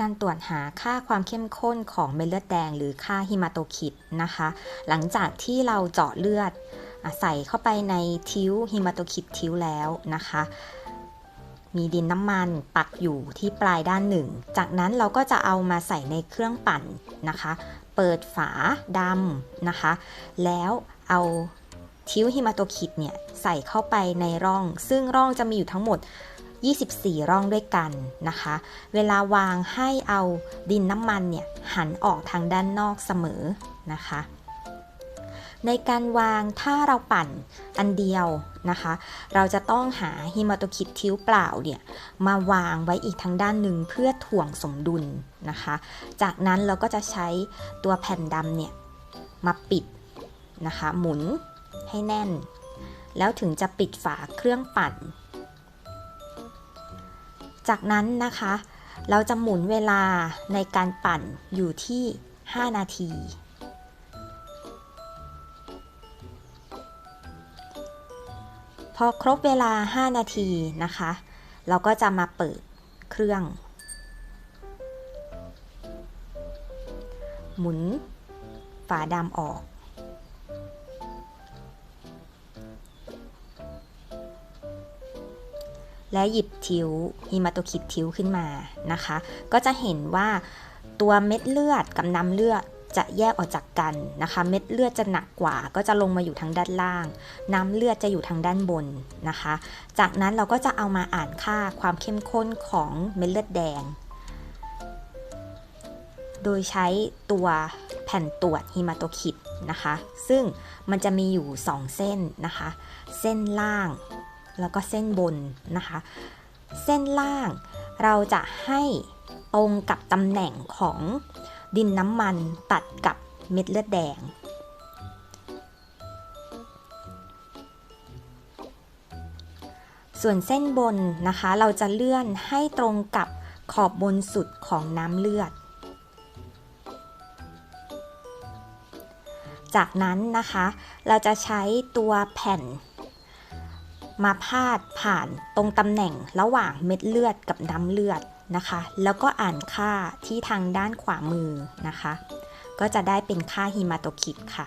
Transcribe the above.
การตรวจหาค่าความเข้มข้นของเม็ดเลือดแดง หรือค่าฮิมาโตคิดนะคะ หลังจากที่เราเจาะเลือดใส่เข้าไปในทิ้วฮิมาโตคิดทิ้วแล้วนะคะ มีดินน้ำมันปักอยู่ที่ปลายด้านหนึ่ง จากนั้นเราก็จะเอามาใส่ในเครื่องปั่นนะคะ เปิดฝาดำนะคะ แล้วเอาทิ้วฮิมาโตคิดเนี่ยใส่เข้าไปในร่อง ซึ่งร่องจะมีอยู่ทั้งหมด 24 ร่องด้วยกันนะคะ เวลาวางให้เอาดินน้ำมันเนี่ยหันออกทางด้านนอกเสมอนะคะ ในการวางถ้าเราปั่นอันเดียวนะคะ เราจะต้องหาฮิมาโตคิดทิ้วเปล่าเนี่ยมาวางไว้อีกทางด้านหนึ่งเพื่อถ่วงสมดุลนะคะ จากนั้นเราก็จะใช้ตัวแผ่นดำเนี่ยมาปิดนะคะ หมุนให้แน่น แล้วถึงจะปิดฝาเครื่องปั่น จากนั้นนะคะ เราจะหมุนเวลาในการปั่นอยู่ที่ 5 นาที พอครบเวลา 5 นาทีนะคะ เราก็จะมาเปิดเครื่อง หมุนฝาดำออก และหยิบทิวฮิมาโตคิดทิวขึ้นมานะคะ ก็จะเห็นว่าตัวเม็ดเลือดกับน้ำเลือดจะแยกออกจากกันนะคะ เม็ดเลือดจะหนักกว่า ก็จะลงมาอยู่ทางด้านล่าง น้ำเลือดจะอยู่ทางด้านบนนะคะ จากนั้นเราก็จะเอามาอ่านค่าความเข้มข้นของเม็ดเลือดแดง โดยใช้ตัวแผ่นตรวจฮิมาโตคิดนะคะ ซึ่งมันจะมีอยู่ 2 เส้นนะคะ เส้นล่าง แล้วก็เส้นบนนะคะ เส้นล่างเราจะให้ตรงกับตำแหน่งของดินน้ำมันตัดกับเม็ดเลือดแดง ส่วนเส้นบนนะคะ เราจะเลื่อนให้ตรงกับขอบบนสุดของน้ำเลือด จากนั้นนะคะ เราจะใช้ตัวแผ่น มาพาดผ่านตรงตำแหน่งระหว่างเม็ดเลือดกับน้ำเลือดนะคะ แล้วก็อ่านค่าที่ทางด้านขวามือนะคะ ก็จะได้เป็นค่าฮีมาโตคิดค่ะ